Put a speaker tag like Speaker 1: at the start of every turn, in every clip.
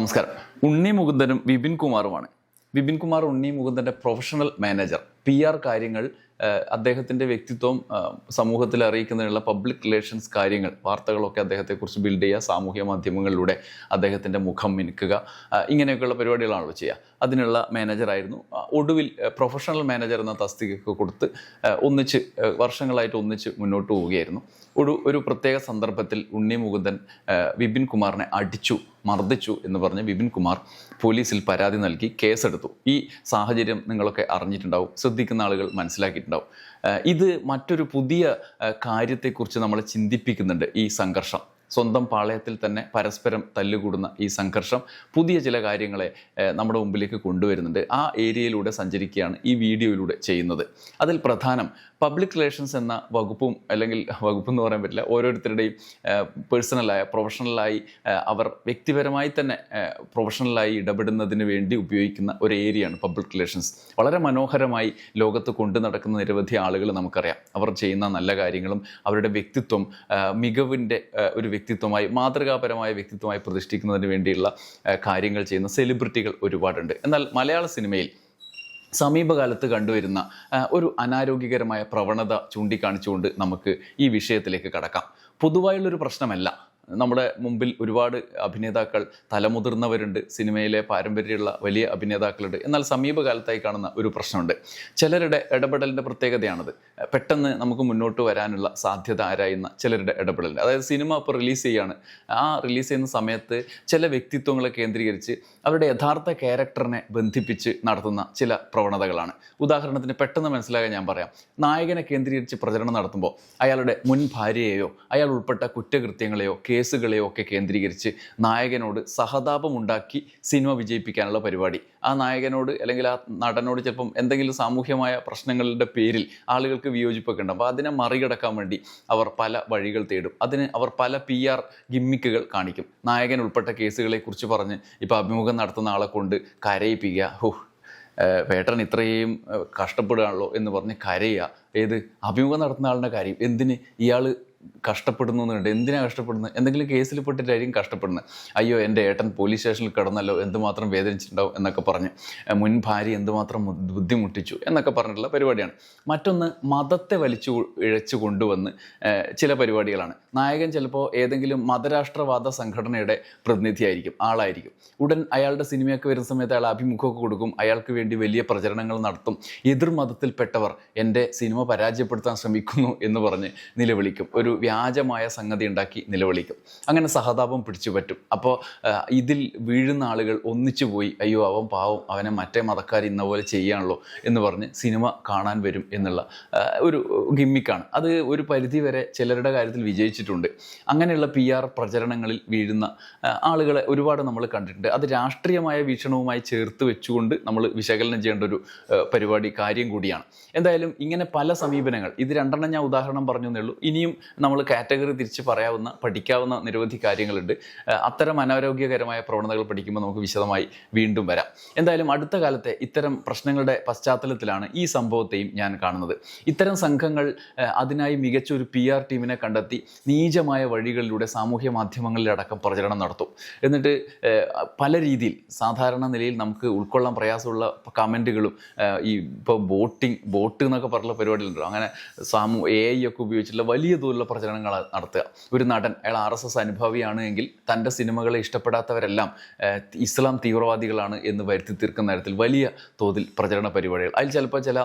Speaker 1: നമസ്കാരം. ഉണ്ണി മുകുന്ദനും വിപിൻ കുമാറുമാണ്. വിപിൻ കുമാർ ഉണ്ണി മുകുന്ദന്റെ പ്രൊഫഷണൽ മാനേജർ പി ആർ കാര്യങ്ങൾ ഏഹ്, അദ്ദേഹത്തിന്റെ വ്യക്തിത്വം സമൂഹത്തിൽ അറിയിക്കുന്നതിനുള്ള പബ്ലിക് റിലേഷൻസ് കാര്യങ്ങൾ വാർത്തകളൊക്കെ അദ്ദേഹത്തെക്കുറിച്ച് ബിൽഡ് ചെയ്യുക സാമൂഹ്യ മാധ്യമങ്ങളിലൂടെ അദ്ദേഹത്തിന്റെ മുഖം മിനുക്കുക ഇങ്ങനെയൊക്കെയുള്ള പരിപാടികളാണല്ലോ ചെയ്യുക. അതിനുള്ള മാനേജറായിരുന്നു ഒടുവിൽ പ്രൊഫഷണൽ മാനേജർ എന്ന തസ്തികയൊക്കെ കൊടുത്ത് ഒന്നിച്ച് വർഷങ്ങളായിട്ട് ഒന്നിച്ച് മുന്നോട്ട് പോവുകയായിരുന്നു. ഒരു ഒരു പ്രത്യേക സന്ദർഭത്തിൽ ഉണ്ണി മുകുന്ദൻ വിപിൻ കുമാറിനെ അടിച്ചു മർദ്ദിച്ചു എന്ന് പറഞ്ഞ് വിപിൻ കുമാർ പോലീസിൽ പരാതി നൽകി കേസെടുത്തു. ഈ സാഹചര്യം നിങ്ങളൊക്കെ അറിഞ്ഞിട്ടുണ്ടാവും. ശ്രദ്ധിക്കുന്ന ആളുകൾ മനസ്സിലാക്കിയിട്ടുണ്ടാവും ഏഹ്, ഇത് മറ്റൊരു പുതിയ കാര്യത്തെക്കുറിച്ച് നമ്മൾ ചിന്തിപ്പിക്കുന്നുണ്ട് ഈ സംഘർഷം. സ്വന്തം പാളയത്തിൽ തന്നെ പരസ്പരം തല്ലുകൂടുന്ന ഈ സംഘർഷം പുതിയ ചില കാര്യങ്ങളെ നമ്മുടെ മുമ്പിലേക്ക് കൊണ്ടുവരുന്നുണ്ട്. ആ ഏരിയയിലൂടെ സഞ്ചരിക്കുകയാണ് ഈ വീഡിയോയിലൂടെ ചെയ്യുന്നത്. അതിൽ പ്രധാനം പബ്ലിക് റിലേഷൻസ് എന്ന വകുപ്പും അല്ലെങ്കിൽ വകുപ്പ് എന്ന് പറയാൻ പറ്റില്ല ഓരോരുത്തരുടെയും പേഴ്സണലായ പ്രൊഫഷണലായി അവർ വ്യക്തിപരമായി തന്നെ പ്രൊഫഷണലായി ഇടപെടുന്നതിന് വേണ്ടി ഉപയോഗിക്കുന്ന ഒരു ഏരിയയാണ് പബ്ലിക് റിലേഷൻസ്. വളരെ മനോഹരമായി ലോകത്ത് കൊണ്ടു നടക്കുന്ന നിരവധി ആളുകൾ നമുക്കറിയാം. അവർ ചെയ്യുന്ന നല്ല കാര്യങ്ങളും അവരുടെ വ്യക്തിത്വം മികവിന്റെ ഒരു വ്യക്തിത്വമായി മാതൃകാപരമായ വ്യക്തിത്വമായി പ്രതിഷ്ഠിക്കുന്നതിന് വേണ്ടിയുള്ള കാര്യങ്ങൾ ചെയ്യുന്ന സെലിബ്രിറ്റികൾ ഒരുപാടുണ്ട്. എന്നാൽ മലയാള സിനിമയിൽ സമീപകാലത്ത് കണ്ടുവരുന്ന ഒരു അനാരോഗ്യകരമായ പ്രവണത ചൂണ്ടിക്കാണിച്ചുകൊണ്ട് നമുക്ക് ഈ വിഷയത്തിലേക്ക് കടക്കാം. പൊതുവായുള്ളൊരു പ്രശ്നമല്ല. നമ്മുടെ മുമ്പിൽ ഒരുപാട് അഭിനേതാക്കൾ തലമുതിർന്നവരുണ്ട്. സിനിമയിലെ പാരമ്പര്യമുള്ള വലിയ അഭിനേതാക്കളുണ്ട്. എന്നാൽ സമീപകാലത്തായി കാണുന്ന ഒരു പ്രശ്നമുണ്ട്. ചിലരുടെ ഇടപെടലിന്റെ പ്രത്യേകതയാണത്. പെട്ടെന്ന് നമുക്ക് മുന്നോട്ട് വരാനുള്ള സാധ്യത ആരായുന്ന ചിലരുടെ ഇടപെടലുണ്ട് അതായത് സിനിമ ഇപ്പോൾ റിലീസ് ചെയ്യുകയാണ് ആ റിലീസ് ചെയ്യുന്ന സമയത്ത് ചില വ്യക്തിത്വങ്ങളെ കേന്ദ്രീകരിച്ച് അവരുടെ യഥാർത്ഥ ക്യാരക്ടറിനെ ബന്ധിപ്പിച്ച് നടത്തുന്ന ചില പ്രവണതകളാണ്. ഉദാഹരണത്തിന് പെട്ടെന്ന് മനസ്സിലാകാൻ ഞാൻ പറയാം. നായകനെ കേന്ദ്രീകരിച്ച് പ്രചരണം നടത്തുമ്പോൾ അയാളുടെ മുൻ ഭാര്യയെയോ അയാൾ ഉൾപ്പെട്ട കുറ്റകൃത്യങ്ങളെയോ കേസുകളെയോ ഒക്കെ കേന്ദ്രീകരിച്ച് നായകനോട് സഹതാപമുണ്ടാക്കി സിനിമ വിജയിപ്പിക്കാനുള്ള പരിപാടി. ആ നായകനോട് അല്ലെങ്കിൽ ആ നടനോട് ചിലപ്പം എന്തെങ്കിലും സാമൂഹ്യമായ പ്രശ്നങ്ങളുടെ പേരിൽ ആളുകൾക്ക് വിയോജിപ്പൊക്കെ ഉണ്ട്. അപ്പോൾ അതിനെ മറികടക്കാൻ വേണ്ടി അവർ പല വഴികൾ തേടും. അതിന് അവർ പല പി ആർ ഗിമ്മിക്കുകൾ കാണിക്കും. നായകൻ ഉൾപ്പെട്ട കേസുകളെക്കുറിച്ച് പറഞ്ഞ് ഇപ്പോൾ അഭിമുഖം നടത്തുന്ന ആളെ കൊണ്ട് കരയിപ്പിക്കുക. ഹോ വേട്ടൻ ഇത്രയും കഷ്ടപ്പെടുകയാണല്ലോ എന്ന് പറഞ്ഞ് കരയുക. ഏത്? അഭിമുഖം നടത്തുന്ന ആളുടെ കാര്യം. എന്തിന്? ഇയാൾ കഷ്ടപ്പെടുന്നു എന്നുണ്ട് എന്തിനാണ് കഷ്ടപ്പെടുന്നത്? എന്തെങ്കിലും കേസിൽ പെട്ടിട്ടായിരിക്കും കഷ്ടപ്പെടുന്നത്. അയ്യോ എന്റെ ഏട്ടൻ പോലീസ് സ്റ്റേഷനിൽ കിടന്നല്ലോ എന്തുമാത്രം വേദനിച്ചിട്ടുണ്ടാവും എന്നൊക്കെ പറഞ്ഞ് മുൻ ഭാര്യ എന്തുമാത്രം ബുദ്ധിമുട്ടിച്ചു എന്നൊക്കെ പറഞ്ഞിട്ടുള്ള പരിപാടിയാണ്. മറ്റൊന്ന് മതത്തെ വലിച്ചു ഇഴച്ചു കൊണ്ടുവന്ന് ചില പരിപാടികളാണ്. നായകൻ ചിലപ്പോൾ ഏതെങ്കിലും മതരാഷ്ട്രവാദ സംഘടനയുടെ പ്രതിനിധിയായിരിക്കും ആളായിരിക്കും. ഉടൻ അയാളുടെ സിനിമയൊക്കെ വരുന്ന സമയത്ത് അയാൾ അഭിമുഖമൊക്കെ കൊടുക്കും അയാൾക്ക് വേണ്ടി വലിയ പ്രചരണങ്ങൾ നടത്തും എതിർ മതത്തിൽപ്പെട്ടവർ എന്റെ സിനിമ പരാജയപ്പെടുത്താൻ ശ്രമിക്കുന്നു എന്ന് പറഞ്ഞ് നിലവിളിക്കും. ഒരു വ്യാജമായ സംഗതി ഉണ്ടാക്കി നിലവിളിക്കും. അങ്ങനെ സഹതാപം പിടിച്ചു പറ്റും. അപ്പോൾ ഇതിൽ വീഴുന്ന ആളുകൾ ഒന്നിച്ചു പോയി അയ്യോ അവൻ പാവം അവനെ മറ്റേ മതക്കാർ ഇന്ന പോലെ ചെയ്യാണല്ലോ എന്ന് പറഞ്ഞ് സിനിമ കാണാൻ വരും എന്നുള്ള ഒരു ഗിമ്മിക്കാണ്. അത് ഒരു പരിധി വരെ ചിലരുടെ കാര്യത്തിൽ വിജയിച്ചിട്ടുണ്ട്. അങ്ങനെയുള്ള പി ആർ പ്രചരണങ്ങളിൽ വീഴുന്ന ആളുകളെ ഒരുപാട് നമ്മൾ കണ്ടിട്ടുണ്ട്. അത് രാഷ്ട്രീയമായ വീക്ഷണവുമായി ചേർത്ത് വെച്ചുകൊണ്ട് നമ്മൾ വിശകലനം ചെയ്യേണ്ട ഒരു പരിപാടി കാര്യം കൂടിയാണ്. എന്തായാലും ഇങ്ങനെ പല സമീപനങ്ങൾ ഇത് രണ്ടെണ്ണം ഞാൻ ഉദാഹരണം പറഞ്ഞു എന്നേ ഉള്ളൂ. ഇനിയും നമ്മൾ കാറ്റഗറി തിരിച്ച് പറയാവുന്ന പഠിക്കാവുന്ന നിരവധി കാര്യങ്ങളുണ്ട്. അത്തരം അനാരോഗ്യകരമായ പ്രവണതകൾ പഠിക്കുമ്പോൾ നമുക്ക് വിശദമായി വീണ്ടും വരാം. എന്തായാലും അടുത്ത കാലത്തെ ഇത്തരം പ്രശ്നങ്ങളുടെ പശ്ചാത്തലത്തിലാണ് ഈ സംഭവത്തെയും ഞാൻ കാണുന്നത്. ഇത്തരം സംഘങ്ങൾ അതിനായി മികച്ച ഒരു പി ആർ ടീമിനെ കണ്ടെത്തി നീചമായ വഴികളിലൂടെ സാമൂഹ്യ മാധ്യമങ്ങളിലടക്കം പ്രചരണം നടത്തും. എന്നിട്ട് പല രീതിയിൽ സാധാരണ നിലയിൽ നമുക്ക് ഉൾക്കൊള്ളാൻ പ്രയാസമുള്ള കമന്റുകളും ഈ ഇപ്പോൾ ബോട്ടിങ് ബോട്ട് എന്നൊക്കെ പറഞ്ഞുള്ള പരിപാടികളുണ്ടല്ലോ. അങ്ങനെ സാമൂ എ ഐ ഒക്കെ ഉപയോഗിച്ചിട്ടുള്ള വലിയ തോതിലുള്ള പ്രചരണങ്ങൾ നടത്തുക. ഒരു നടൻ അയാൾ ആർ എസ് എസ് അനുഭാവിയാണ് എങ്കിൽ തന്റെ സിനിമകളെ ഇഷ്ടപ്പെടാത്തവരെല്ലാം ഇസ്ലാം തീവ്രവാദികളാണ് എന്ന് വരുത്തി തീർക്കുന്ന തരത്തിൽ വലിയ തോതിൽ പ്രചരണ പരിപാടികൾ. അതിൽ ചിലപ്പോൾ ചില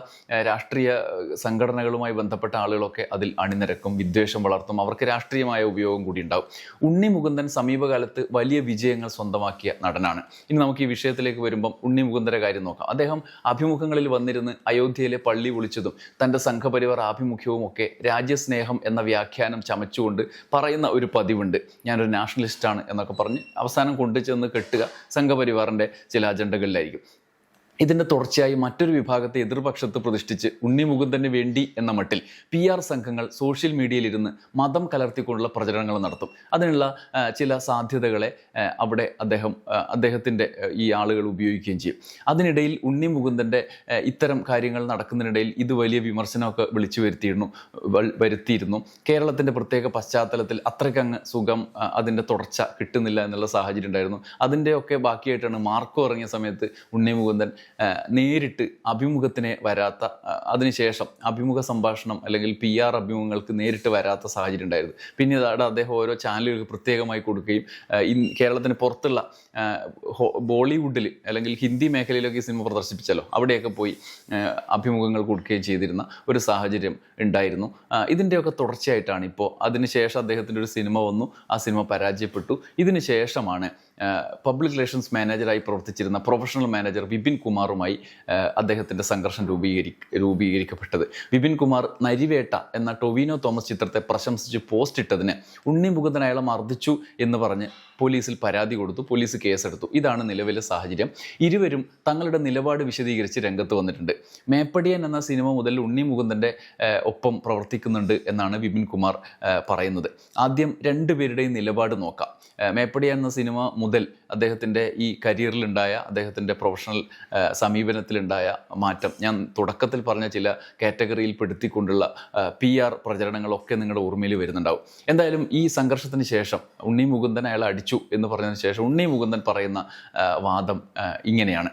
Speaker 1: രാഷ്ട്രീയ സംഘടനകളുമായി ബന്ധപ്പെട്ട ആളുകളൊക്കെ അതിൽ അണിനിരക്കും വിദ്വേഷം വളർത്തും. അവർക്ക് രാഷ്ട്രീയമായ ഉപയോഗം കൂടി ഉണ്ടാവും. ഉണ്ണി മുകുന്ദൻ സമീപകാലത്ത് വലിയ വിജയങ്ങൾ സ്വന്തമാക്കിയ നടനാണ്. ഇനി നമുക്ക് ഈ വിഷയത്തിലേക്ക് വരുമ്പം ഉണ്ണി മുകുന്ദന്റെ കാര്യം നോക്കാം. അദ്ദേഹം അഭിമുഖങ്ങളിൽ വന്നിരുന്ന് അയോധ്യയിലെ പള്ളി വിളിച്ചതും തന്റെ സംഘപരിവാർ ആഭിമുഖ്യവും ഒക്കെ രാജ്യസ്നേഹം എന്ന വ്യാഖ്യാനം ചമച്ചുകൊണ്ട് പറയുന്ന ഒരു പതിവുണ്ട്. ഞാനൊരു നാഷണലിസ്റ്റാണ് എന്നൊക്കെ പറഞ്ഞ് അവസാനം കൊണ്ടുചെന്ന് കെട്ടുക സംഘപരിവാറിന്റെ ചില അജണ്ടകളിലായിരിക്കും ഇതിന്റെ തുടർച്ചയായി മറ്റൊരു വിഭാഗത്തെ എതിർപക്ഷത്ത് പ്രതിഷ്ഠിച്ച് ഉണ്ണിമുകുന്ദന് വേണ്ടി എന്ന മട്ടിൽ പി ആർ സംഘങ്ങൾ സോഷ്യൽ മീഡിയയിലിരുന്ന് മതം കലർത്തിക്കൊണ്ടുള്ള പ്രചരണങ്ങൾ നടത്തും. അതിനുള്ള ചില സാധ്യതകളെ അവിടെ അദ്ദേഹം അദ്ദേഹത്തിന്റെ ഈ ആളുകൾ ഉപയോഗിക്കുകയും ചെയ്യും. അതിനിടയിൽ ഉണ്ണി മുകുന്ദന്റെ ഇത്തരം കാര്യങ്ങൾ നടക്കുന്നതിനിടയിൽ ഇത് വലിയ വിമർശനമൊക്കെ വിളിച്ചു വരുത്തിയിരുന്നു വരുത്തിയിരുന്നു. കേരളത്തിന്റെ പ്രത്യേക പശ്ചാത്തലത്തിൽ അത്രയ്ക്കങ്ങ് സുഖം അതിന്റെ തുടർച്ച കിട്ടുന്നില്ല എന്നുള്ള സാഹചര്യം ഉണ്ടായിരുന്നു. അതിന്റെയൊക്കെ ബാക്കിയായിട്ടാണ് മാർക്കോ ഇറങ്ങിയ സമയത്ത് ഉണ്ണി മുകുന്ദൻ നേരിട്ട് അഭിമുഖത്തിന് വരാത്ത അതിനുശേഷം അഭിമുഖ സംഭാഷണം അല്ലെങ്കിൽ പി ആർ അഭിമുഖങ്ങൾക്ക് നേരിട്ട് വരാത്ത സാഹചര്യം ഉണ്ടായിരുന്നു. പിന്നീട് അവിടെ അദ്ദേഹം ഓരോ ചാനലുകൾക്ക് പ്രത്യേകമായി കൊടുക്കുകയും ഇന്ന് കേരളത്തിന് പുറത്തുള്ള ബോളിവുഡിൽ അല്ലെങ്കിൽ ഹിന്ദി മേഖലയിലൊക്കെ ഈ സിനിമ പ്രദർശിപ്പിച്ചല്ലോ അവിടെയൊക്കെ പോയി അഭിമുഖങ്ങൾ കൊടുക്കുകയും ചെയ്തിരുന്ന ഒരു സാഹചര്യം ഉണ്ടായിരുന്നു. ഇതിന്റെയൊക്കെ തുടർച്ചയായിട്ടാണ് ഇപ്പോൾ അതിനുശേഷം അദ്ദേഹത്തിന്റെ ഒരു സിനിമ വന്നു ആ സിനിമ പരാജയപ്പെട്ടു. ഇതിന് ശേഷമാണ് പബ്ലിക് റിലേഷൻസ് മാനേജറായി പ്രവർത്തിച്ചിരുന്ന പ്രൊഫഷണൽ മാനേജർ വിപിൻ കുമാറുമായി അദ്ദേഹത്തിന്റെ സംഘർഷം രൂപീകരി രൂപീകരിക്കപ്പെട്ടത്. വിപിൻ കുമാർ നരിവേട്ട എന്ന ടൊവിനോ തോമസ് ചിത്രത്തെ പ്രശംസിച്ച് പോസ്റ്റ് ഇട്ടതിന് ഉണ്ണി മുകുന്ദൻ അയാളെ മർദ്ദിച്ചു എന്ന് പറഞ്ഞ് പോലീസിൽ പരാതി കൊടുത്തു പോലീസ് കേസെടുത്തു. ഇതാണ് നിലവിലെ സാഹചര്യം. ഇരുവരും തങ്ങളുടെ നിലപാട് വിശദീകരിച്ച് രംഗത്ത് വന്നിട്ടുണ്ട്. മേപ്പടിയൻ എന്ന സിനിമ മുതൽ ഉണ്ണി മുകുന്ദന്റെ ഒപ്പം പ്രവർത്തിക്കുന്നുണ്ട് എന്നാണ് വിപിൻ കുമാർ പറയുന്നത്. ആദ്യം രണ്ടുപേരുടെയും നിലപാട് നോക്കാം. മേപ്പടിയൻ എന്ന സിനിമ മുതൽ അദ്ദേഹത്തിന്റെ ഈ കരിയറിലുണ്ടായ അദ്ദേഹത്തിന്റെ പ്രൊഫഷണൽ സമീപനത്തിലുണ്ടായ മാറ്റം. ഞാൻ തുടക്കത്തിൽ പറഞ്ഞ ചില കാറ്റഗറിയിൽ പെടുത്തിക്കൊണ്ടുള്ള പി ആർ പ്രചരണങ്ങളൊക്കെ നിങ്ങളുടെ ഓർമ്മയിൽ വരുന്നുണ്ടാവും. എന്തായാലും ഈ സംഘർഷത്തിന് ശേഷം ഉണ്ണി മുകുന്ദൻ അയാൾ അടിച്ചു എന്ന് പറഞ്ഞതിന് ശേഷം ഉണ്ണി മുകുന്ദൻ പറയുന്ന വാദം ഇങ്ങനെയാണ്.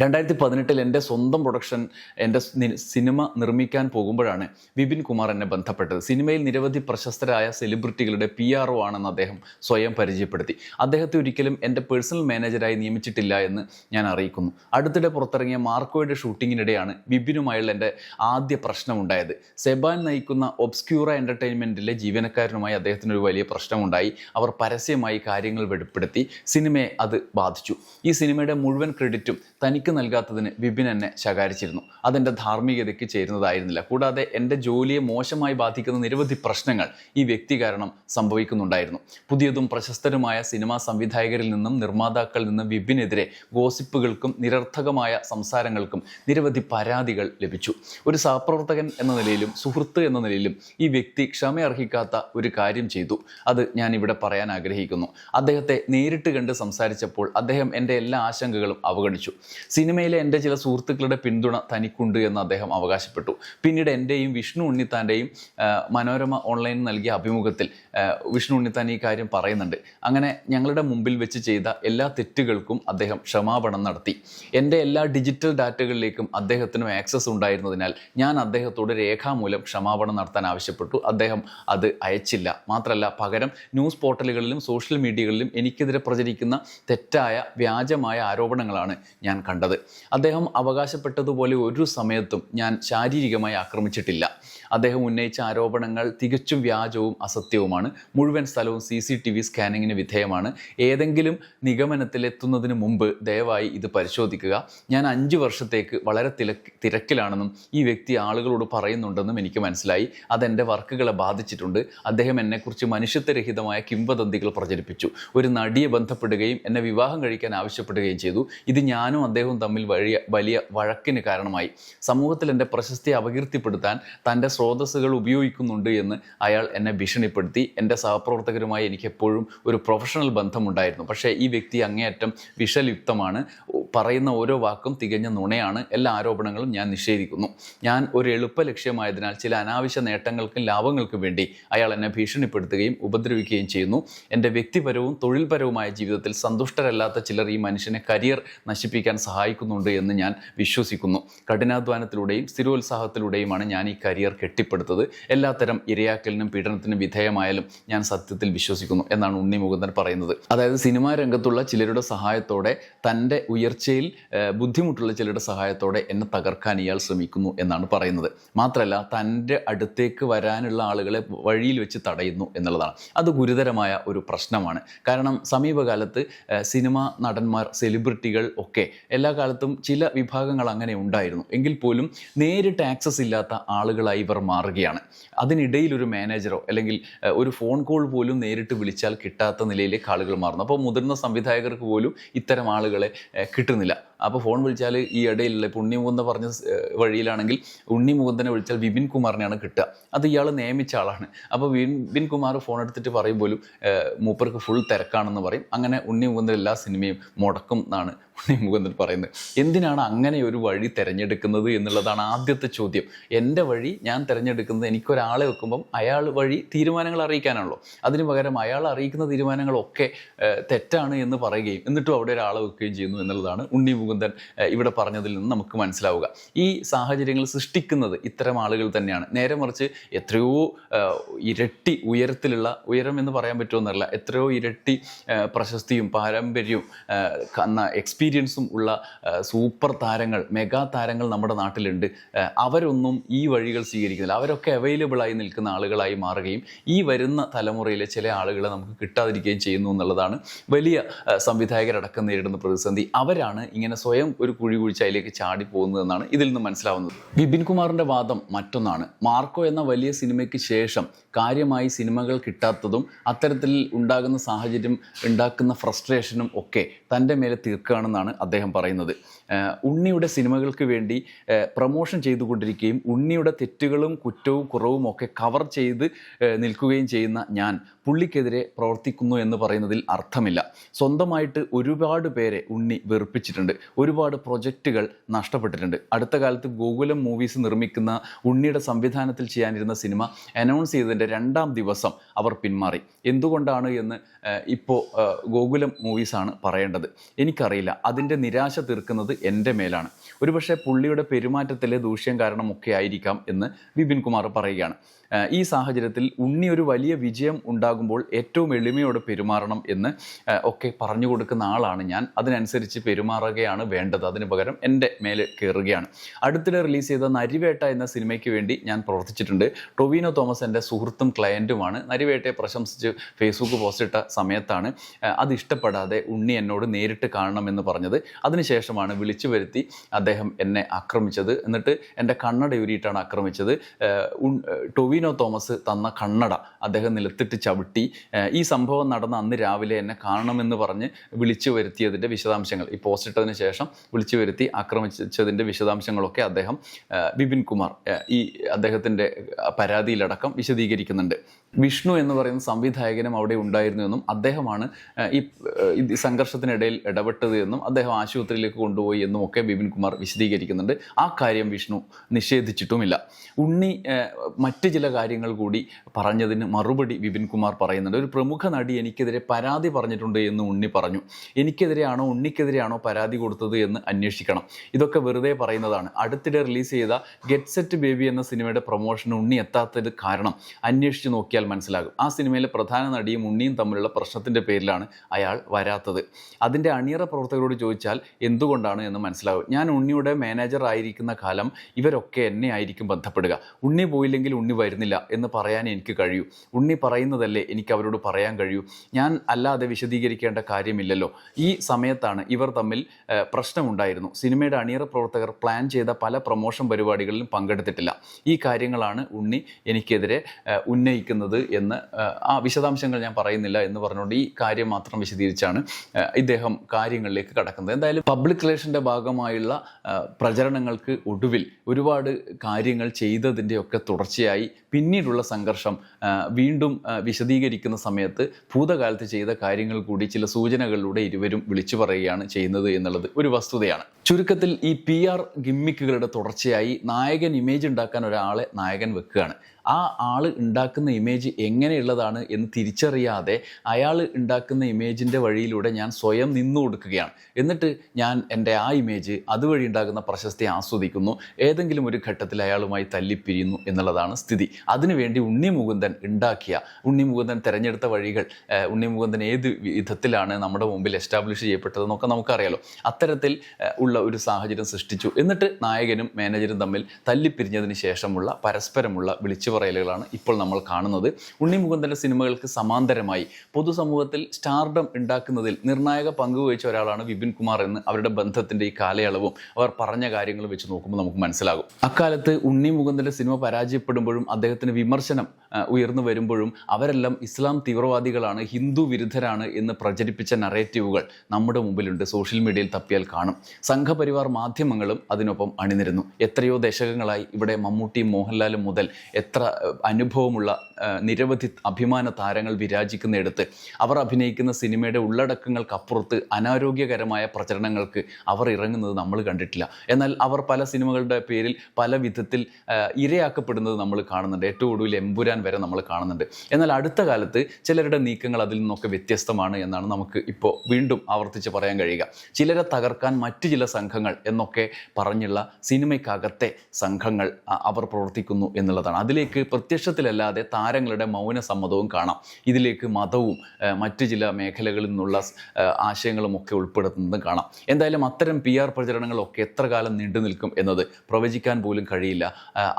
Speaker 1: രണ്ടായിരത്തി പതിനെട്ടിൽ എന്റെ സ്വന്തം പ്രൊഡക്ഷൻ എന്റെ സിനിമ നിർമ്മിക്കാൻ പോകുമ്പോഴാണ് വിപിൻ കുമാർ എന്നെ ബന്ധപ്പെട്ടത്. സിനിമയിൽ നിരവധി പ്രശസ്തരായ സെലിബ്രിറ്റികളുടെ പി ആർ ഒ ആണെന്ന് അദ്ദേഹം സ്വയം പരിചയപ്പെടുത്തി. അദ്ദേഹത്തെ ഒരിക്കലും എന്റെ പേഴ്സണൽ മാനേജരായി നിയമിച്ചിട്ടില്ല എന്ന് ഞാൻ അറിയിക്കുന്നു. അടുത്തിടെ പുറത്തിറങ്ങിയ മാർക്കോയുടെ ഷൂട്ടിങ്ങിനിടെയാണ് വിപിനുമായുള്ള എന്റെ ആദ്യ പ്രശ്നമുണ്ടായത്. സെബാൻ നയിക്കുന്ന ഒബ്സ്ക്യൂറ എന്റർടൈൻമെന്റിലെ ജീവനക്കാരനുമായി അദ്ദേഹത്തിനൊരു വലിയ പ്രശ്നമുണ്ടായി. അവർ പരസ്യമായി കാര്യങ്ങൾ വെളിപ്പെടുത്തി. സിനിമയെ അത് ബാധിച്ചു. ഈ സിനിമയുടെ മുഴുവൻ ക്രെഡിറ്റും തനിക്ക് നൽകാത്തതിന് വിപിൻ എന്നെ ശകാരിച്ചിരുന്നു. അതെന്റെ ധാർമ്മികതയ്ക്ക് ചേരുന്നതായിരുന്നില്ല. കൂടാതെ എന്റെ ജോലിയെ മോശമായി ബാധിക്കുന്ന നിരവധി പ്രശ്നങ്ങൾ ഈ വ്യക്തി കാരണം സംഭവിക്കുന്നുണ്ടായിരുന്നു. പുതിയതും പ്രശസ്തരുമായ സിനിമാ സംവിധായകരിൽ നിന്നും നിർമ്മാതാക്കളിൽ നിന്നും വിപിനെതിരെ ഗോസിപ്പുകൾക്കും നിരർത്ഥകമായ സംസാരങ്ങൾക്കും നിരവധി പരാതികൾ ലഭിച്ചു. ഒരു സഹപ്രവർത്തകൻ എന്ന നിലയിലും സുഹൃത്ത് എന്ന നിലയിലും ഈ വ്യക്തി ക്ഷമയർഹിക്കാത്ത ഒരു കാര്യം ചെയ്തു. അത് ഞാൻ ഇവിടെ പറയാൻ ആഗ്രഹിക്കുന്നു. അദ്ദേഹത്തെ നേരിട്ട് കണ്ട് സംസാരിച്ചപ്പോൾ അദ്ദേഹം എന്റെ എല്ലാ ആശങ്കകളും അവഗണിച്ചു. സിനിമയിലെ എന്റെ ചില സുഹൃത്തുക്കളുടെ പിന്തുണ തനിക്കുണ്ട് എന്ന് അദ്ദേഹം അവകാശപ്പെട്ടു. പിന്നീട് എന്റെയും വിഷ്ണു ഉണ്ണിത്താന്റെയും മനോരമ ഓൺലൈൻ നൽകിയ അഭിമുഖത്തിൽ വിഷ്ണു ഉണ്ണിത്താൻ ഈ കാര്യം പറയുന്നുണ്ട്. അങ്ങനെ ഞങ്ങളുടെ മുമ്പിൽ വെച്ച് ചെയ്ത എല്ലാ തെറ്റുകൾക്കും അദ്ദേഹം ക്ഷമാപണം നടത്തി. എന്റെ എല്ലാ ഡിജിറ്റൽ ഡാറ്റകളിലേക്കും അദ്ദേഹത്തിനും ആക്സസ് ഉണ്ടായിരുന്നതിനാൽ ഞാൻ അദ്ദേഹത്തോട് രേഖാമൂലം ക്ഷമാപണം നടത്താൻ ആവശ്യപ്പെട്ടു. അദ്ദേഹം അത് അയച്ചില്ല. മാത്രമല്ല പകരം ന്യൂസ് പോർട്ടലുകളിലും സോഷ്യൽ മീഡിയകളിലും എനിക്കെതിരെ പ്രചരിക്കുന്ന തെറ്റായ വ്യാജമായ ആരോപണങ്ങളാണ് ഞാൻ കണ്ടത്. അദ്ദേഹം അവകാശപ്പെട്ടതുപോലെ ഒരു സമയത്തും ഞാൻ ശാരീരികമായി ആക്രമിച്ചിട്ടില്ല. അദ്ദേഹം ഉന്നയിച്ച ആരോപണങ്ങൾ തികച്ചും വ്യാജവും അസത്യവുമാണ്. മുഴുവൻ സ്ഥലവും സി സി ടി വി സ്കാനിങ്ങിന് വിധേയമാണ്. ഏതെങ്കിലും നിഗമനത്തിലെത്തുന്നതിന് മുമ്പ് ദയവായി ഇത് പരിശോധിക്കുക. ഞാൻ അഞ്ച് വർഷത്തേക്ക് വളരെ തിരക്ക് തിരക്കിലാണെന്നും ഈ വ്യക്തി ആളുകളോട് പറയുന്നുണ്ടെന്നും എനിക്ക് മനസ്സിലായി. അതെന്റെ വർക്കുകളെ ബാധിച്ചിട്ടുണ്ട്. അദ്ദേഹം എന്നെക്കുറിച്ച് മനുഷ്യത്വരഹിതമായ കിംവദന്തികൾ പ്രചരിപ്പിച്ചു. ഒരു നടിയെ ബന്ധപ്പെടുകയും എന്നെ വിവാഹം കഴിക്കാൻ ആവശ്യപ്പെടുകയും ചെയ്തു. ഇത് ഞാനും അദ്ദേഹവും തമ്മിൽ വലിയ വലിയ വഴക്കിന് കാരണമായി. സമൂഹത്തിൽ എന്റെ പ്രശസ്തി അപകീർത്തിപ്പെടുത്താൻ തന്റെ സ്രോതസ്സുകൾ ഉപയോഗിക്കുന്നുണ്ട് എന്ന് അയാൾ എന്നെ ഭീഷണിപ്പെടുത്തി. എന്റെ സഹപ്രവർത്തകരുമായി എനിക്ക് എപ്പോഴും ഒരു പ്രൊഫഷണൽ ബന്ധമുണ്ടായിരുന്നു. പക്ഷേ ഈ വ്യക്തി അങ്ങേയറ്റം വിഷലിപ്തമാണ്. പറയുന്ന ഓരോ വാക്കും തികഞ്ഞ നുണയാണ്. എല്ലാ ആരോപണങ്ങളും ഞാൻ നിഷേധിക്കുന്നു. ഞാൻ ഒരു എളുപ്പ ലക്ഷ്യമായതിനാൽ ചില അനാവശ്യ നേട്ടങ്ങൾക്കും ലാഭങ്ങൾക്കും വേണ്ടി അയാൾ എന്നെ ഭീഷണിപ്പെടുത്തുകയും ഉപദ്രവിക്കുകയും ചെയ്യുന്നു. എന്റെ വ്യക്തിപരവും തൊഴിൽപരവുമായ ജീവിതത്തിൽ സന്തുഷ്ടരല്ലാത്ത ചിലർ ഈ മനുഷ്യനെ കരിയർ നശിപ്പിക്കാൻ സഹായിക്കുന്നുണ്ട് എന്ന് ഞാൻ വിശ്വസിക്കുന്നു. കഠിനാധ്വാനത്തിലൂടെയും സ്ഥിരോത്സാഹത്തിലൂടെയുമാണ് ഞാൻ ഈ കരിയർ കെട്ടിപ്പടുത്തത്. എല്ലാത്തരം ഇരയാക്കലിനും പീഡനത്തിനും വിധേയമായാലും ഞാൻ സത്യത്തിൽ വിശ്വസിക്കുന്നു എന്നാണ് ഉണ്ണി മുകുന്ദൻ പറയുന്നത്. അതായത് സിനിമാ രംഗത്തുള്ള ചിലരുടെ സഹായത്തോടെ തന്റെ ഉയർച്ചയിൽ ബുദ്ധിമുട്ടുള്ള ചിലരുടെ സഹായത്തോടെ എന്നെ തകർക്കാൻ ഇയാൾ ശ്രമിക്കുന്നു എന്നാണ് പറയുന്നത്. മാത്രമല്ല തന്റെ അടുത്തേക്ക് വരാനുള്ള ആളുകളെ വഴിയിൽ വെച്ച് തടയുന്നു എന്നുള്ളതാണ്. അത് ഗുരുതരമായ ഒരു പ്രശ്നമാണ്. കാരണം സമീപകാലത്ത് സിനിമാ നടന്മാർ സെലിബ്രിറ്റികൾ ഒക്കെ എല്ലാ കാലത്തും ചില വിഭാഗങ്ങൾ അങ്ങനെ ഉണ്ടായിരുന്നു. എങ്കിൽ പോലും നേരിട്ട് ആക്സസ് ഇല്ലാത്ത ആളുകളായി ഇവർ മാറുകയാണ്. അതിനിടയിൽ ഒരു മാനേജറോ അല്ലെങ്കിൽ ഒരു ഫോൺ കോൾ പോലും നേരിട്ട് വിളിച്ചാൽ കിട്ടാത്ത നിലയിലേക്ക് ആളുകൾ മാറുന്നു. അപ്പോൾ മുതിർന്ന സംവിധായകർക്ക് പോലും ഇത്തരം ആളുകളെ കിട്ടുന്നില്ല. അപ്പോൾ ഫോൺ വിളിച്ചാൽ ഈ ഇടയിലുള്ള ഇപ്പോൾ ഉണ്ണി മുകുന്ദ പറഞ്ഞ വഴിയിലാണെങ്കിൽ ഉണ്ണി മുകുന്ദനെ വിളിച്ചാൽ വിപിൻ കുമാറിനെയാണ് കിട്ടുക. അത് ഇയാൾ നിയമിച്ച ആളാണ്. അപ്പോൾ വിപിൻ കുമാർ ഫോൺ എടുത്തിട്ട് പറയും പോലും മൂപ്പർക്ക് ഫുൾ തിരക്കാണെന്ന് പറയും. അങ്ങനെ ഉണ്ണി മുകുന്ദൻ എല്ലാ സിനിമയും മുടക്കും എന്നാണ് ഉണ്ണി മുകുന്ദൻ പറയുന്നത്. എന്തിനാണ് അങ്ങനെ ഒരു വഴി തിരഞ്ഞെടുക്കുന്നത് എന്നുള്ളതാണ് ആദ്യത്തെ ചോദ്യം. എന്റെ വഴി ഞാൻ തിരഞ്ഞെടുക്കുന്നത് എനിക്കൊരാളെ വെക്കുമ്പം അയാൾ വഴി തീരുമാനങ്ങൾ അറിയിക്കാനാണല്ലോ. അതിന് പകരം അയാൾ അറിയിക്കുന്ന തീരുമാനങ്ങളൊക്കെ തെറ്റാണ് എന്ന് പറയുകയും എന്നിട്ടും അവിടെ ഒരാളെ വെക്കുകയും ചെയ്യുന്നു എന്നുള്ളതാണ് ഉണ്ണി മുകുന്ദൻ ഇവിടെ പറഞ്ഞതിൽ നിന്ന് നമുക്ക് മനസ്സിലാവുക. ഈ സാഹചര്യങ്ങൾ സൃഷ്ടിക്കുന്നത് ഇത്തരം ആളുകൾ തന്നെയാണ്. നേരെ മറിച്ച് എത്രയോ ഇരട്ടി ഉയരത്തിലുള്ള ഉയരം എന്ന് പറയാൻ പറ്റുമെന്നല്ല എത്രയോ ഇരട്ടി പ്രശസ്തിയും പാരമ്പര്യവും എക്സ്പീരിയൻസും ഉള്ള സൂപ്പർ താരങ്ങൾ മെഗാ താരങ്ങൾ നമ്മുടെ നാട്ടിലുണ്ട്. അവരൊന്നും ഈ വഴികൾ സ്വീകരിക്കുന്നില്ല. അവരൊക്കെ അവൈലബിൾ ആയി നിൽക്കുന്ന ആളുകളായി മാറുകയും ഈ വരുന്ന തലമുറയിലെ ചില ആളുകളെ നമുക്ക് കിട്ടാതിരിക്കുകയും ചെയ്യുന്നു എന്നുള്ളതാണ് വലിയ സംവിധായകരടക്കം നേരിടുന്ന പ്രതിസന്ധി. അവരാണ് ഇങ്ങനെ സ്വയം ഒരു കുഴി കുഴിച്ച് അതിലേക്ക് ചാടി പോകുന്നതെന്നാണ് ഇതിൽ നിന്ന് മനസ്സിലാവുന്നത്. ബിപിൻ കുമാറിന്റെ വാദം മറ്റൊന്നാണ്. മാർക്കോ എന്ന വലിയ സിനിമയ്ക്ക് ശേഷം കാര്യമായി സിനിമകൾ കിട്ടാത്തതും അത്തരത്തിൽ ഉണ്ടാകുന്ന സാഹചര്യം ഉണ്ടാക്കുന്ന ഫ്രസ്ട്രേഷനും ഒക്കെ തന്റെ മേലെ തീർക്കുകയാണെന്നാണ് അദ്ദേഹം പറയുന്നത്. ഉണ്ണിയുടെ സിനിമകൾക്ക് വേണ്ടി പ്രൊമോഷൻ ചെയ്തുകൊണ്ടിരിക്കുകയും ഉണ്ണിയുടെ തെറ്റുകളും കുറ്റവും കുറവും ഒക്കെ കവർ ചെയ്ത് നിൽക്കുകയും ചെയ്യുന്ന ഞാൻ പുള്ളിക്കെതിരെ പ്രവർത്തിക്കുന്നു എന്ന് പറയുന്നതിൽ അർത്ഥമില്ല. സ്വന്തമായിട്ട് ഒരുപാട് പേരെ ഉണ്ണി വെറുപ്പിച്ചിട്ടുണ്ട്. ഒരുപാട് പ്രൊജക്റ്റുകൾ നഷ്ടപ്പെട്ടിട്ടുണ്ട്. അടുത്ത കാലത്ത് ഗോകുലം മൂവീസ് നിർമ്മിക്കുന്ന ഉണ്ണിയുടെ സംവിധാനത്തിൽ ചെയ്യാനിരുന്ന സിനിമ അനൗൺസ് ചെയ്തതിന്റെ രണ്ടാം ദിവസം അവർ പിന്മാറി. എന്തുകൊണ്ടാണ് എന്ന് ഇപ്പോൾ ഗോകുലം മൂവീസാണ് പറയേണ്ടത്. എനിക്കറിയില്ല. അതിന്റെ നിരാശ തീർക്കുന്നത് എന്റെ മേലാണ്. ഒരുപക്ഷെ പുള്ളിയുടെ പെരുമാറ്റത്തിലെ ദൂഷ്യം കാരണമൊക്കെ ആയിരിക്കാം എന്ന് വിപിൻ കുമാർ പറയുകയാണ്. ഈ സാഹചര്യത്തിൽ ഉണ്ണി ഒരു വലിയ വിജയം ഉണ്ടാകുമ്പോൾ ഏറ്റവും എളിമയോടെ പെരുമാറണം എന്ന് ഒക്കെ പറഞ്ഞു കൊടുക്കുന്ന ആളാണ് ഞാൻ. അതിനനുസരിച്ച് പെരുമാറുകയാണ് വേണ്ടത്. അതിന് പകരം എന്റെ മേലെ കയറുകയാണ്. അടുത്തിടെ റിലീസ് ചെയ്ത നരിവേട്ട എന്ന സിനിമയ്ക്ക് വേണ്ടി ഞാൻ പ്രവർത്തിച്ചിട്ടുണ്ട്. ടൊവിനോ തോമസ് എന്റെ സുഹൃത്തും ക്ലയന്റുമാണ്. നരിവേട്ടയെ പ്രശംസിച്ച് ഫേസ്ബുക്ക് പോസ്റ്റ് ഇട്ട സമയത്താണ് അത് ഇഷ്ടപ്പെടാതെ ഉണ്ണി എന്നോട് നേരിട്ട് കാണണമെന്ന് പറഞ്ഞത്. അതിനുശേഷമാണ് വിളിച്ചു വരുത്തി അദ്ദേഹം എന്നെ ആക്രമിച്ചത്. എന്നിട്ട് എന്റെ കണ്ണട ഉരിയിട്ടാണ് ആക്രമിച്ചത്. ഏഹ് ടൊവിനോ തോമസ് തന്ന കണ്ണട അദ്ദേഹം നിലത്തിട്ട് ചവിട്ടി. ഈ സംഭവം നടന്ന അന്ന് രാവിലെ എന്നെ കാണണമെന്ന് പറഞ്ഞ് വിളിച്ചു വരുത്തിയതിന്റെ വിശദാംശങ്ങൾ. ഈ പോസ്റ്റ് ഇട്ടതിന് ശേഷം വിളിച്ചു വരുത്തി ആക്രമിച്ചതിന്റെ വിശദാംശങ്ങളൊക്കെ അദ്ദേഹം വിപിൻ കുമാർ ഈ അദ്ദേഹത്തിന്റെ പരാതിയിലടക്കം വിശദീകരിക്കുന്നുണ്ട്. വിഷ്ണു എന്ന് പറയുന്ന സംവിധായകനും അവിടെ ഉണ്ടായിരുന്നു എന്നും അദ്ദേഹമാണ് ഈ സംഘർഷത്തിനിടയിൽ ഇടപെട്ടത് എന്നും അദ്ദേഹം ആശുപത്രിയിലേക്ക് കൊണ്ടുപോയി എന്നും ഒക്കെ ബിപിൻ കുമാർ വിശദീകരിക്കുന്നുണ്ട്. ആ കാര്യം വിഷ്ണു നിഷേധിച്ചിട്ടുമില്ല. ഉണ്ണി മറ്റു ചില കാര്യങ്ങൾ കൂടി പറഞ്ഞതിന് മറുപടി ബിപിൻ കുമാർ പറയുന്നുണ്ട്. ഒരു പ്രമുഖ നടി എനിക്കെതിരെ പരാതി പറഞ്ഞിട്ടുണ്ട് എന്ന് ഉണ്ണി പറഞ്ഞു. എനിക്കെതിരെയാണോ ഉണ്ണിക്കെതിരെയാണോ പരാതി കൊടുത്തത് എന്ന് അന്വേഷിക്കണം. ഇതൊക്കെ വെറുതെ പറയുന്നതാണ്. അടുത്തിടെ റിലീസ് ചെയ്ത ഗെറ്റ് സെറ്റ് ബേബി എന്ന സിനിമയുടെ പ്രൊമോഷന് ഉണ്ണി എത്താത്തത് കാരണം അന്വേഷിച്ച് നോക്കിയാൽ മനസ്സിലാകും. ആ സിനിമയിലെ പ്രധാന നടിയും ഉണ്ണിയും തമ്മിലുള്ള പ്രശ്നത്തിന്റെ പേരിലാണ് അയാൾ വരാത്തത്. അതിന്റെ അണിയറ പ്രവർത്തകരോട് ചോദിച്ചാൽ എന്തുകൊണ്ടാണ് എന്ന് മനസ്സിലാകും. ഞാൻ ഉണ്ണിയുടെ മാനേജർ ആയിരിക്കുന്ന കാലം ഇവരൊക്കെ എന്നെ ആയിരിക്കും ബന്ധപ്പെടുക. ഉണ്ണി പോയില്ലെങ്കിൽ ഉണ്ണി വരുന്നില്ല എന്ന് പറയാൻ എനിക്ക് കഴിയൂ. ഉണ്ണി പറയുന്നതല്ലേ എനിക്ക് അവരോട് പറയാൻ കഴിയൂ. ഞാൻ അല്ലാതെ വിശദീകരിക്കേണ്ട കാര്യമില്ലല്ലോ. ഈ സമയത്താണ് ഇവർ തമ്മിൽ പ്രശ്നമുണ്ടായിരുന്നു. സിനിമയുടെ അണിയറ പ്രവർത്തകർ പ്ലാൻ ചെയ്ത പല പ്രൊമോഷൻ പരിപാടികളിലും പങ്കെടുത്തിട്ടില്ല. ഈ കാര്യങ്ങളാണ് ഉണ്ണി എനിക്കെതിരെ ഏഹ്, ഉന്നയിക്കുന്നത് എന്ന് ആ വിശദാംശങ്ങൾ ഞാൻ പറയുന്നില്ല എന്ന് പറഞ്ഞുകൊണ്ട് ഈ കാര്യം മാത്രം വിശദീകരിച്ചാണ് ഇദ്ദേഹം കാര്യങ്ങളിലേക്ക് കടക്കുന്നത്. എന്തായാലും പബ്ലിക് റിലേഷന്റെ ഭാഗമായുള്ള പ്രചരണങ്ങൾക്ക് ഒടുവിൽ ഒരുപാട് കാര്യങ്ങൾ ചെയ്തതിന്റെ ഒക്കെ തുടർച്ചയായി പിന്നീടുള്ള സംഘർഷം വീണ്ടും വിശദീകരിക്കുന്ന സമയത്ത് ഭൂതകാലത്ത് ചെയ്ത കാര്യങ്ങൾ കൂടി ചില സൂചനകളിലൂടെ ഇരുവരും വിളിച്ചു പറയുകയാണ് ചെയ്യുന്നത് എന്നുള്ളത് ഒരു വസ്തുതയാണ്. ചുരുക്കത്തിൽ ഈ പി ആർ ഗിമ്മിക്കുകളുടെ തുടർച്ചയായി നായകൻ ഇമേജ് ഉണ്ടാക്കാൻ ഒരാളെ നായകൻ വെക്കുകയാണ്. ആ ആൾ ഉണ്ടാക്കുന്ന ഇമേജ് എങ്ങനെയുള്ളതാണ് എന്ന് തിരിച്ചറിയാതെ അയാൾ ഉണ്ടാക്കുന്ന ഇമേജിന്റെ വഴിയിലൂടെ ഞാൻ സ്വയം നിന്നു കൊടുക്കുകയാണ്. എന്നിട്ട് ഞാൻ എന്റെ ആ ഇമേജ് അതുവഴി ഉണ്ടാകുന്ന പ്രശസ്തി ആസ്വദിക്കുന്നു. ഏതെങ്കിലും ഒരു ഘട്ടത്തിൽ അയാളുമായി തല്ലിപ്പിരിയുന്നു എന്നുള്ളതാണ് സ്ഥിതി. അതിനുവേണ്ടി ഉണ്ണി മുകുന്ദൻ ഉണ്ടാക്കിയ ഉണ്ണി മുകുന്ദൻ തിരഞ്ഞെടുത്ത വഴികൾ ഉണ്ണി മുകുന്ദൻ ഏത് വിധത്തിലാണ് നമ്മുടെ മുമ്പിൽ എസ്റ്റാബ്ലിഷ് ചെയ്യപ്പെട്ടതെന്നൊക്കെ നമുക്കറിയാലോ. അത്തരത്തിൽ ഉള്ള ഒരു സാഹചര്യം സൃഷ്ടിച്ചു. എന്നിട്ട് നായകനും മാനേജരും തമ്മിൽ തല്ലിപ്പിരിഞ്ഞതിന് ശേഷമുള്ള പരസ്പരമുള്ള വിളിച്ചു ഏറ്റുപറയലുകളാണ് ഇപ്പോൾ നമ്മൾ കാണുന്നത്. ഉണ്ണി മുകുന്ദന്റെ സിനിമകൾക്ക് സമാന്തരമായി പൊതുസമൂഹത്തിൽ സ്റ്റാർഡം ഉണ്ടാക്കുന്നതിൽ നിർണായക പങ്ക് വഹിച്ച ഒരാളാണ് വിപിൻ കുമാർ എന്ന് അവരുടെ ബന്ധത്തിന്റെ ഈ കാലയളവും അവർ പറഞ്ഞ കാര്യങ്ങൾ വെച്ച് നോക്കുമ്പോൾ നമുക്ക് മനസ്സിലാകും. അക്കാലത്ത് ഉണ്ണി മുകുന്ദന്റെ സിനിമ പരാജയപ്പെടുമ്പോഴും അദ്ദേഹത്തിന് വിമർശനം ഉയർന്നു വരുമ്പോഴും അവരെല്ലാം ഇസ്ലാം തീവ്രവാദികളാണ് ഹിന്ദു വിരുദ്ധരാണ് എന്ന് പ്രചരിപ്പിച്ച നറേറ്റീവുകൾ നമ്മുടെ മുമ്പിലുണ്ട് സോഷ്യൽ മീഡിയയിൽ തപ്പിയാൽ കാണും. സംഘപരിവാർ മാധ്യമങ്ങളും അതിനൊപ്പം അണിനിരുന്നു. എത്രയോ ദശകങ്ങളായി ഇവിടെ മമ്മൂട്ടിയും മോഹൻലാലും മുതൽ എത്ര അനുഭവമുള്ള നിരവധി അഭിമാന താരങ്ങൾ വിരാജിക്കുന്നിടത്ത് അവർ അഭിനയിക്കുന്ന സിനിമയുടെ ഉള്ളടക്കങ്ങൾക്കപ്പുറത്ത് അനാരോഗ്യകരമായ പ്രചരണങ്ങൾക്ക് അവർ ഇറങ്ങുന്നത് നമ്മൾ കണ്ടിട്ടില്ല. എന്നാൽ അവർ പല സിനിമകളുടെ പേരിൽ പല വിധത്തിൽ ഇരയാക്കപ്പെടുന്നത് നമ്മൾ കാണുന്നുണ്ട്. ഏറ്റവും ഒടുവിൽ എമ്പുരാൻ വരെ നമ്മൾ കാണുന്നുണ്ട്. എന്നാൽ അടുത്ത കാലത്ത് ചിലരുടെ നീക്കങ്ങൾ അതിൽ നിന്നൊക്കെ വ്യത്യസ്തമാണ് എന്നാണ് നമുക്ക് ഇപ്പോൾ വീണ്ടും ആവർത്തിച്ച് പറയാൻ കഴിയുക. ചിലരെ തകർക്കാൻ മറ്റു ചില സംഘങ്ങൾ എന്നൊക്കെ പറഞ്ഞുള്ള സിനിമയ്ക്കകത്തെ സംഘങ്ങൾ അവർ പ്രവർത്തിക്കുന്നു എന്നുള്ളതാണ്. അതിലേക്ക് പ്രത്യക്ഷത്തിലല്ലാതെ താരങ്ങളുടെ മൗന സമ്മതവും കാണാം. ഇതിലേക്ക് മതവും മറ്റ് ചില മേഖലകളിൽ നിന്നുള്ള ആശയങ്ങളും ഒക്കെ ഉൾപ്പെടുത്തുന്നതും കാണാം. എന്തായാലും അത്തരം പി ആർ പ്രചരണങ്ങളൊക്കെ എത്ര കാലം നീണ്ടു നിൽക്കും എന്നത് പ്രവചിക്കാൻ പോലും കഴിയില്ല.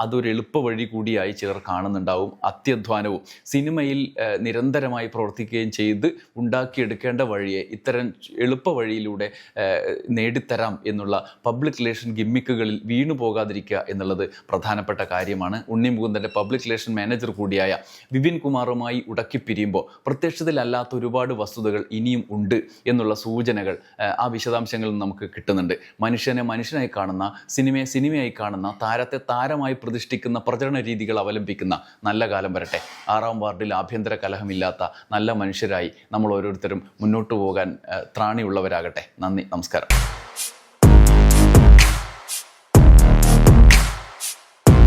Speaker 1: അതൊരു എളുപ്പ വഴി കൂടിയായി ചിലർ കാണുന്നുണ്ടാവും. അത്യധ്വാനവും സിനിമയിൽ നിരന്തരമായി പ്രവർത്തിക്കുകയും ചെയ്ത് ഉണ്ടാക്കിയെടുക്കേണ്ട വഴിയെ ഇത്തരം എളുപ്പ വഴിയിലൂടെ നേടിത്തരാം എന്നുള്ള പബ്ലിക് റിലേഷൻ ഗിമ്മിക്കുകളിൽ വീണു പോകാതിരിക്കുക എന്നുള്ളത് പ്രധാനപ്പെട്ട കാര്യമാണ്. ഉണ്ണി മുകുന്ദന്റെ പബ്ലിക് റിലേഷൻ മാനേജർ കൂടിയായ വിപിൻ കുമാറുമായി ഉടക്കിപ്പിരിയുമ്പോൾ പ്രത്യക്ഷത്തിലല്ലാത്ത ഒരുപാട് വസ്തുതകൾ ഇനിയും ഉണ്ട് എന്നുള്ള സൂചനകൾ ആ വിശദാംശങ്ങളിൽ നമുക്ക് കിട്ടുന്നുണ്ട്. മനുഷ്യനെ മനുഷ്യനായി കാണുന്ന സിനിമയെ സിനിമയായി കാണുന്ന താരത്തെ താരമായി പ്രതിഷ്ഠിക്കുന്ന പ്രചരണ രീതികൾ അവലംബിക്കുന്ന നല്ല കാലം വരട്ടെ. ആറാം വാർഡിൽ ആഭ്യന്തര കലഹമില്ലാത്ത നല്ല മനുഷ്യരായി നമ്മൾ ഓരോരുത്തരും മുന്നോട്ട് പോകാൻ ത്രാണിയുള്ളവരാകട്ടെ. നന്ദി നമസ്കാരം.